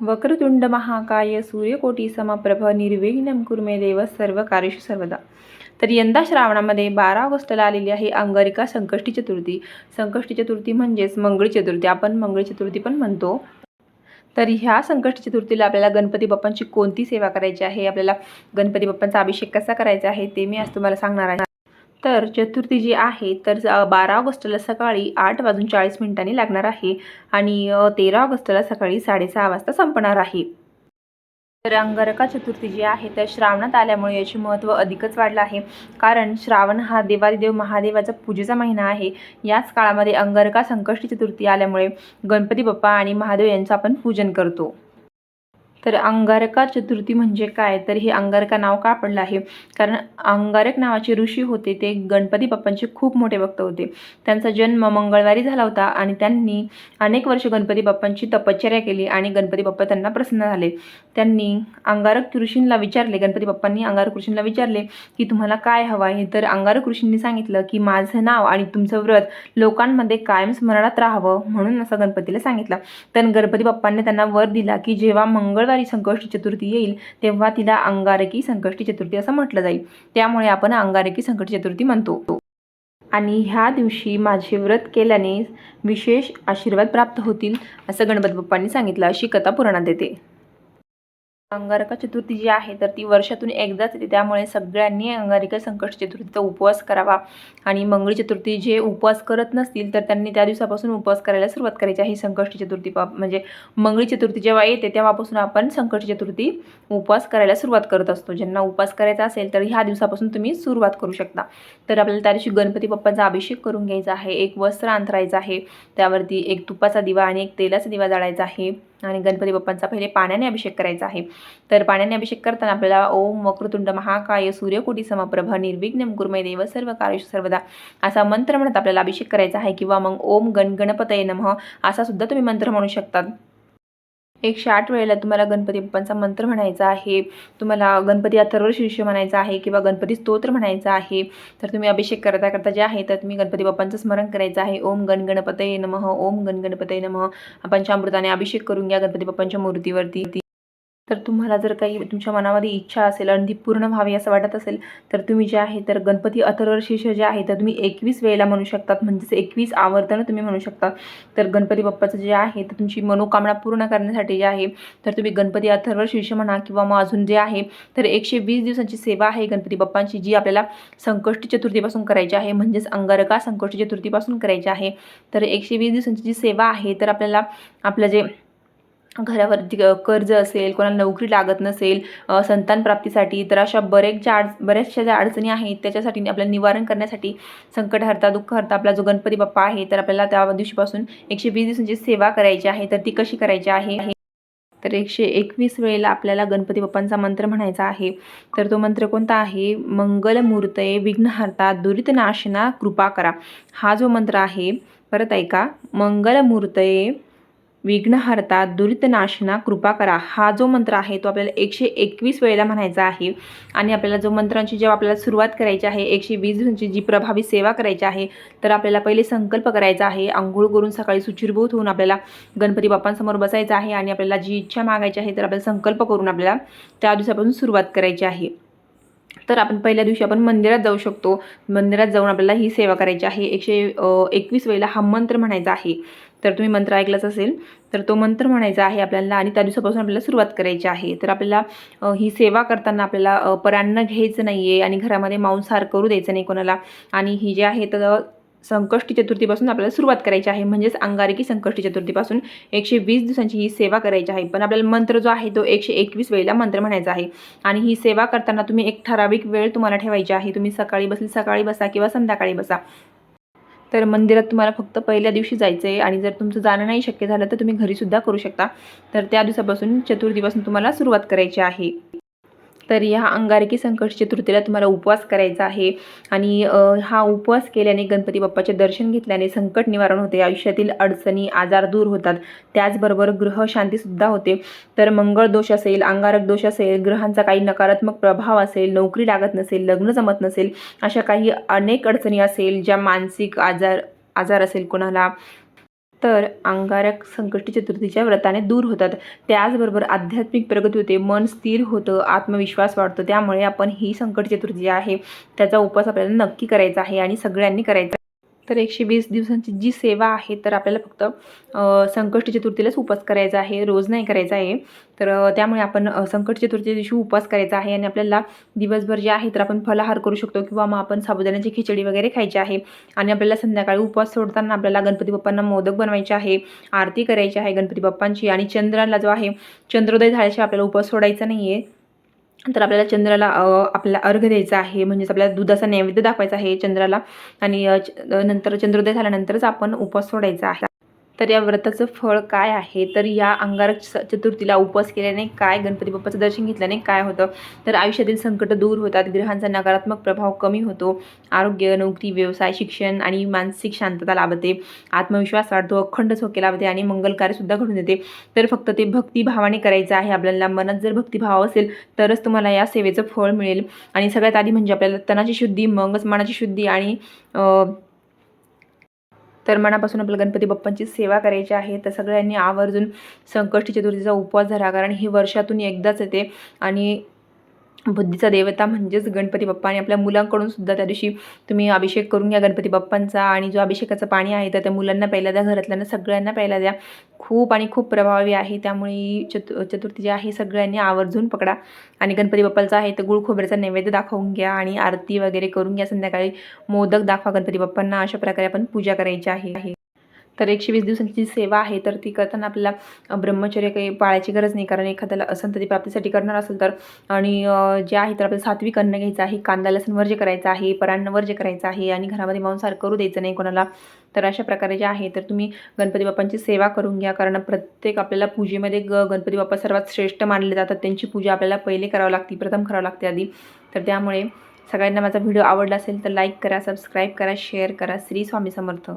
वक्रतुंड महाकाय सूर्यकोटी समप्रभ निर्विघ्नं कुर्मे देव सर्व कार्यशु सर्वदा. तर यंदा श्रावणामध्ये बारा ऑगस्टला आलेली आहे अंगारिका संकष्टी चतुर्थी. संकष्टी चतुर्थी म्हणजेच मंगळी चतुर्थी. आपण मंगळी चतुर्थी पण म्हणतो. तर ह्या संकष्टी चतुर्थीला आपल्याला गणपती बाप्पांची कोणती सेवा करायची आहे? आपल्याला गणपती बाप्पांचा अभिषेक कसा करायचा आहे? ते मी आज तुम्हाला सांगणार आहे. तर चतुर्थी जी आहे तर बारा ऑगस्टला सकाळी आठ वाजून चाळीस मिनिटांनी लागणार आहे आणि तेरा ऑगस्टला सकाळी साडेसहा वाजता संपणार आहे. तर अंगारका चतुर्थी जी आहे तर श्रावणात आल्यामुळे याचे महत्त्व अधिकच वाढलं आहे. कारण श्रावण हा देवादिदेव महादेवाचा पूजेचा महिना आहे. याच काळामध्ये अंगारका संकष्टी चतुर्थी आल्यामुळे गणपती बाप्पा आणि महादेव यांचं आपण पूजन करतो. तर अंगारका चतुर्थी म्हणजे काय? तर हे अंगारका नाव का पडलं आहे? कारण अंगारक नावाचे ऋषी होते ते गणपती बाप्पांचे खूप मोठे भक्त होते. त्यांचा जन्म मंगळवारी झाला होता आणि त्यांनी अनेक वर्ष गणपती बाप्पांची तपश्चर्या केली आणि गणपती बाप्पा त्यांना प्रसन्न झाले. त्यांनी अंगारक ऋषींना विचारले गणपती बाप्पांनी अंगारक ऋषींना विचारले की तुम्हाला काय हवं आहे? तर अंगारक ऋषींनी सांगितलं की माझं नाव आणि तुमचं व्रत लोकांमध्ये कायम स्मरणात राहावं म्हणून असं गणपतीला सांगितलं. तर गणपती बाप्पांनी त्यांना वर दिला की जेव्हा मंगळवारी संकष्टी चतुर्थी येईल तेव्हा तिला अंगारकी संकष्टी चतुर्थी असं म्हटलं जाईल. त्यामुळे आपण अंगारकी संकष्टी चतुर्थी म्हणतो. आणि ह्या दिवशी माझे व्रत केल्याने विशेष आशीर्वाद प्राप्त होतील असं गणपती बाप्पांनी सांगितलं. अशी कथा पुराणात येते. अंगारका चतुर्थी जी आहे तर ती वर्षातून एकदाच येते. त्यामुळे सगळ्यांनी अंगारिका संकट चतुर्थीचा उपवास करावा. आणि मंगळी चतुर्थी जे उपवास करत नसतील तर त्यांनी त्या दिवसापासून उपवास करायला सुरुवात करायची आहे. संकष्टी चतुर्थी म्हणजे मंगळी चतुर्थी जेव्हा येते तेव्हापासून आपण संकष्टी चतुर्थी उपवास करायला सुरुवात करत असतो. ज्यांना उपवास करायचा असेल तर ह्या दिवसापासून तुम्ही सुरुवात करू शकता. तर आपल्याला त्या दिवशी गणपती बाप्पांचा अभिषेक करून घ्यायचा आहे. एक वस्त्र अंतरायचं आहे. त्यावरती एक तुपाचा दिवा आणि एक तेलाचा दिवा जाळायचा आहे. आणि गणपती बाप्पांचा पहिले पाण्याने अभिषेक करायचा आहे. तर पाण्याने अभिषेक करताना आपल्याला ओम वक्रतुंड महाकाय सूर्यकोटी समप्रभ निर्विघ्न गुरुमय देव सर्व कार्येषु सर्वदा असा मंत्र म्हणत आपल्याला अभिषेक करायचा आहे. किंवा मग ओम गण गणपतय नमः असा सुद्धा तुम्ही मंत्र म्हणू शकतात एकशे आठ वेळेला तुम्हाला गणपती बाप्पांचा मंत्र म्हणायचा आहे. तुम्हाला गणपती अथर्व शीर्ष म्हणायचा आहे किंवा गणपती स्तोत्र म्हणायचा आहे. तर तुम्ही अभिषेक करता करता जे आहे तर तुम्ही गणपती बाप्पांचं स्मरण करायचं आहे. ओम गण गणपते नमः ओम गण गणपतये नमः. पंचामृताने अभिषेक करून घ्या गणपती बाप्पांच्या मूर्तीवरती. तर तुम्हाला जर काही तुमच्या मनामध्ये इच्छा असेल आणि ती पूर्ण व्हावी असं वाटत असेल तर तुम्ही जे आहे तर गणपती अथर्व शीर्ष जे आहे तर तुम्ही एकवीस वेळेला म्हणू शकतात. म्हणजेच एकवीस आवर्तनं तुम्ही म्हणू शकता. तर गणपती बाप्पाचं जे आहे तर तुमची मनोकामना पूर्ण करण्यासाठी जे आहे तर तुम्ही गणपती अथर्व शीर्ष म्हणा किंवा मग अजून जे आहे तर एकशे वीस दिवसांची सेवा आहे गणपती बाप्पांची जी आपल्याला संकष्टी चतुर्थीपासून करायची आहे. म्हणजेच अंगारका संकष्टी चतुर्थीपासून करायची आहे. तर एकशे वीस दिवसांची जी सेवा आहे तर आपल्याला आपलं जे घरावरती कर्ज असेल कोणाला नोकरी लागत नसेल संतान प्राप्तीसाठी तर अशा बरेच ज्या अड बऱ्याचशा ज्या अडचणी आहेत त्याच्यासाठी आपल्याला निवारण करण्यासाठी संकट हरता दुःख हरता आपला जो गणपती बाप्पा आहे तर आपल्याला त्या दिवशीपासून एकशे वीस दिवसांची सेवा करायची आहे तर ती कशी करायची आहे? तर एकशे एकवीस वेळेला आपल्याला गणपती बाप्पांचा मंत्र म्हणायचा आहे. तर तो मंत्र कोणता आहे? मंगलमूर्तये विघ्नहर्ता दुरितनाशना कृपा करा. हा जो मंत्र आहे परत ऐका. मंगलमूर्तये विघ्नहर्ता दुरितनाशना कृपा करा. हा जो मंत्र आहे तो आपल्याला एकशे एकवीस वेळेला म्हणायचा आहे. आणि आपल्याला जो मंत्रांची जेव्हा आपल्याला सुरुवात करायची आहे एकशे वीस दिवसांची जी प्रभावी सेवा करायची आहे तर आपल्याला पहिले संकल्प करायचा आहे. आंघोळ करून सकाळी सुचिरभूत होऊन आपल्याला गणपती बाप्पांसमोर बसायचं आहे आणि आपल्याला जी इच्छा मागायची आहे तर आपल्याला संकल्प करून आपल्याला त्या दिवसापासून सुरुवात करायची आहे. तर आपण पहिल्या दिवशी आपण मंदिरात जाऊ शकतो. मंदिरात जाऊन आपल्याला ही सेवा करायची आहे. एकशे एकवीस वेळेला हा मंत्र म्हणायचा आहे. तर तुम्ही मंत्र ऐकलाच असेल तर तो मंत्र म्हणायचा आहे आपल्याला आणि त्या दिवसापासून आपल्याला सुरुवात करायची आहे. तर आपल्याला ही सेवा करताना आपल्याला परांना परान्न घ्यायचं नाही आहे आणि घरामध्ये मांसाहार करू द्यायचं नाही कोणाला. आणि ही जे आहे तर संकष्टी चतुर्थीपासून आपल्याला सुरुवात करायची आहे. म्हणजेच अंगारकी संकष्टी चतुर्थीपासून एकशे वीस दिवसांची ही सेवा करायची आहे. पण आपल्याला मंत्र जो आहे तो एकशे एकवीस वेळेला मंत्र म्हणायचा आहे. आणि ही सेवा करताना तुम्ही एक ठराविक वेळ तुम्हाला ठेवायची आहे. तुम्ही सकाळी बसली सकाळी बसा किंवा संध्याकाळी बसा. तर मंदिरात तुम्हाला फक्त पहिल्या दिवशी जायचं आहे आणि जर तुमचं जाणं नाही शक्य झालं तर तुम्ही घरीसुद्धा करू शकता. तर त्या दिवसापासून चतुर्थीपासून तुम्हाला सुरुवात करायची आहे. तर ह्या अंगारकी संकट चतुर्थीला तुम्हाला उपवास करायचा आहे. आणि हा उपवास केल्याने गणपती बाप्पाचे दर्शन घेतल्याने संकट निवारण होते. आयुष्यातील अडचणी आजार दूर होतात. त्याचबरोबर ग्रहशांतीसुद्धा होते. तर मंगळ दोष असेल अंगारक दोष असेल ग्रहांचा काही नकारात्मक प्रभाव असेल नोकरी लागत नसेल लग्न जमत नसेल अशा काही अनेक अडचणी असेल ज्या मानसिक आजार आजार असेल कोणाला. तर अंगारक संकष्टी चतुर्थीच्या व्रताने दूर होतात. त्याचबरोबर आध्यात्मिक प्रगती होते मन स्थिर होतं आत्मविश्वास वाढतो. त्यामुळे आपण ही संकट चतुर्थी आहे त्याचा उपवास आपल्याला नक्की करायचा आहे आणि सगळ्यांनी करायचा तर एकशे वीस दिवसांची जी सेवा आहे तर आपल्याला फक्त संकष्टी चतुर्थीलाच उपवास करायचा आहे रोज नाही करायचा आहे. तर त्यामुळे आपण संकट चतुर्थी दिवशी उपवास करायचा आहे आणि आपल्याला दिवसभर जे आहे तर आपण फलाहार करू शकतो किंवा मग आपण साबुदाण्याची खिचडी वगैरे खायची आहे. आणि आपल्याला संध्याकाळी उपवास सोडताना आपल्याला गणपती बाप्पांना मोदक बनवायचे आहे आरती करायची आहे गणपती बाप्पांची. आणि चंद्राला जो आहे चंद्रोदय झाल्याशिवाय आपल्याला उपवास सोडायचा नाही आहे तर आपल्याला चंद्राला आपला आपल्याला अर्घ द्यायचा आहे. म्हणजेच आपल्याला दुधाचा नैवेद्य दाखवायचा आहे चंद्राला. आणि च- नंतर चंद्रोदय झाल्यानंतरच आपण उपवास सोडायचा आहे. तर या व्रताचं फळ काय आहे? तर या अंगारक चतुर्थीला उपवास केल्याने काय? गणपती बाप्पाचं दर्शन घेतल्याने काय होतं? तर आयुष्यातील संकट दूर होतात ग्रहांचा नकारात्मक प्रभाव कमी होतो आरोग्य नोकरी व्यवसाय शिक्षण आणि मानसिक शांतता लाभते आत्मविश्वास वाढतो अखंड झोके लाभते आणि मंगलकार्यसुद्धा घडून येते. तर फक्त ते भक्तिभावाने करायचं आहे. आपल्याला मनात जर भक्तिभाव असेल तरच तुम्हाला या सेवेचं फळ मिळेल. आणि सगळ्यात आधी म्हणजे आपल्याला तणाची शुद्धी मगच मनाची शुद्धी आणि तर मनापासून आपल्या गणपती बाप्पांची सेवा करायची आहे. तर सगळ्यांनी आवर्जून संकष्टी चतुर्थीचा उपवास धरा. कारण ही वर्षातून एकदाच येते. आणि बुद्धीचा देवता म्हणजेच गणपती बाप्पा आणि आपल्या मुलांकडून सुद्धा त्या दिवशी तुम्ही अभिषेक करून घ्या गणपती बाप्पांचा आणि जो अभिषेकाचं पाणी आहे तर त्या मुलांना प्यायला द्या घरातल्यांना सगळ्यांना प्यायला द्या. खूप आणि खूप प्रभावी आहे. त्यामुळे चतु चतुर्थी जी आहे सगळ्यांनी आवर्जून पकडा आणि गणपती बाप्पाचा आहे तर गुळ खोबऱ्याचा नैवेद्य दाखवून घ्या आणि आरती वगैरे करून घ्या. संध्याकाळी मोदक दाखवा गणपती बाप्पांना. अशा प्रकारे आपण पूजा करायची आहे. तर एकशे वीस दिवसांची जी सेवा आहे तर ती करताना आपल्याला ब्रह्मचर्य काही पाळायची गरज नाही. कारण एखाद्याला असंतती प्राप्तीसाठी करणार असेल तर आणि जे आहे तर आपल्याला सात्विक अन्न घ्यायचं आहे कांदा लसूण वर्ज्य करायचं आहे परान्न वर्ज्य करायचं आहे आणि घरामध्ये मांसाहार करू द्यायचं नाही कोणाला. तर अशा प्रकारे जे आहे तर तुम्ही गणपती बाप्पांची सेवा करून घ्या. कारण प्रत्येक आपल्याला पूजेमध्ये ग गणपती बाप्पा सर्वात श्रेष्ठ मानले जातात. त्यांची पूजा आपल्याला पहिले करावी लागते प्रथम करावं लागते आधी. तर त्यामुळे सगळ्यांना माझा व्हिडिओ आवडला असेल तर लाईक करा सबस्क्राईब करा शेअर करा. श्री स्वामी समर्थ.